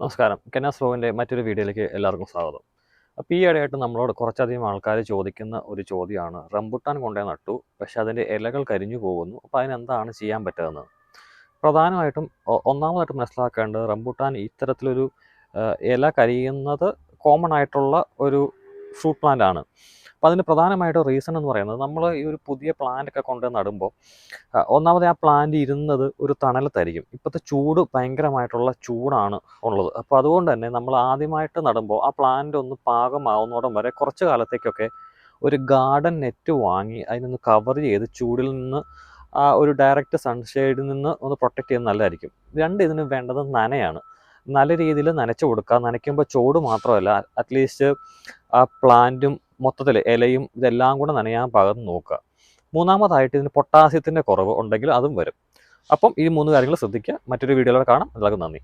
നമസ്കാരം. കെനാസ് ഫ്ലോവിന്റെ മറ്റൊരു വീഡിയോയിലേക്ക് എല്ലാവർക്കും സ്വാഗതം. അപ്പോൾ ഈ ഇടയായിട്ട് നമ്മളോട് കുറച്ചധികം ആൾക്കാർ ചോദിക്കുന്ന ഒരു ചോദ്യമാണ്. റംബുട്ടാൻ കൊണ്ടേ നട്ടു പക്ഷേ അതിന്റെ ഇലകൾ കരിഞ്ഞു പോകുന്നു. അപ്പോൾ അതിനെന്താണ് ചെയ്യാൻ പറ്റുന്നത്? പ്രധാനമായിട്ടും ഒന്നാമതായിട്ട് മനസ്സിലാക്കേണ്ടത് റംബുട്ടാൻ ഇത്തരത്തിലൊരു ഇല കരിയുന്നത് കോമൺ ആയിട്ടുള്ള ഒരു ഫ്രൂട്ട് പ്ലാന്റ് ആണ്. അപ്പോൾ അതിന് പ്രധാനമായിട്ട് റീസൺ എന്ന് പറയുന്നത് നമ്മൾ ഈ ഒരു പുതിയ പ്ലാന്റ് ഒക്കെ കൊണ്ട് നടുമ്പോൾ ഒന്നാമത് ആ പ്ലാന്റ് ഇരുന്നത് ഒരു തണലത്തായിരിക്കും. ഇപ്പോഴത്തെ ചൂട് ഭയങ്കരമായിട്ടുള്ള ചൂടാണ് ഉള്ളത്. അപ്പോൾ അതുകൊണ്ട് തന്നെ നമ്മൾ ആദ്യമായിട്ട് നടുമ്പോൾ ആ പ്ലാന്റ് ഒന്ന് പാകമാവുന്നോടം വരെ കുറച്ച് കാലത്തേക്കൊക്കെ ഒരു ഗാർഡൻ നെറ്റ് വാങ്ങി അതിനൊന്ന് കവർ ചെയ്ത് ചൂടിൽ നിന്ന് ആ ഒരു ഡയറക്റ്റ് സൺഷെയ്ഡിൽ നിന്ന് ഒന്ന് പ്രൊട്ടക്റ്റ് ചെയ്യുന്നത് നല്ലതായിരിക്കും. രണ്ട് ഇതിന് വേണ്ടത് നനയാണ്. നല്ല രീതിയിൽ നനച്ചു കൊടുക്കുക. നനയ്ക്കുമ്പോൾ ചൂട് മാത്രമല്ല അറ്റ്ലീസ്റ്റ് ആ പ്ലാന്റും മൊത്തത്തിൽ ഇലയും ഇതെല്ലാം കൂടെ നനയാൻ പാകം നോക്കുക. മൂന്നാമതായിട്ട് ഇതിന് പൊട്ടാസ്യത്തിന്റെ കുറവ് ഉണ്ടെങ്കിൽ അതും വരും. അപ്പം ഈ മൂന്ന് കാര്യങ്ങൾ ശ്രദ്ധിക്കുക. മറ്റൊരു വീഡിയോയിലൂടെ കാണാം. എല്ലാവർക്കും നന്ദി.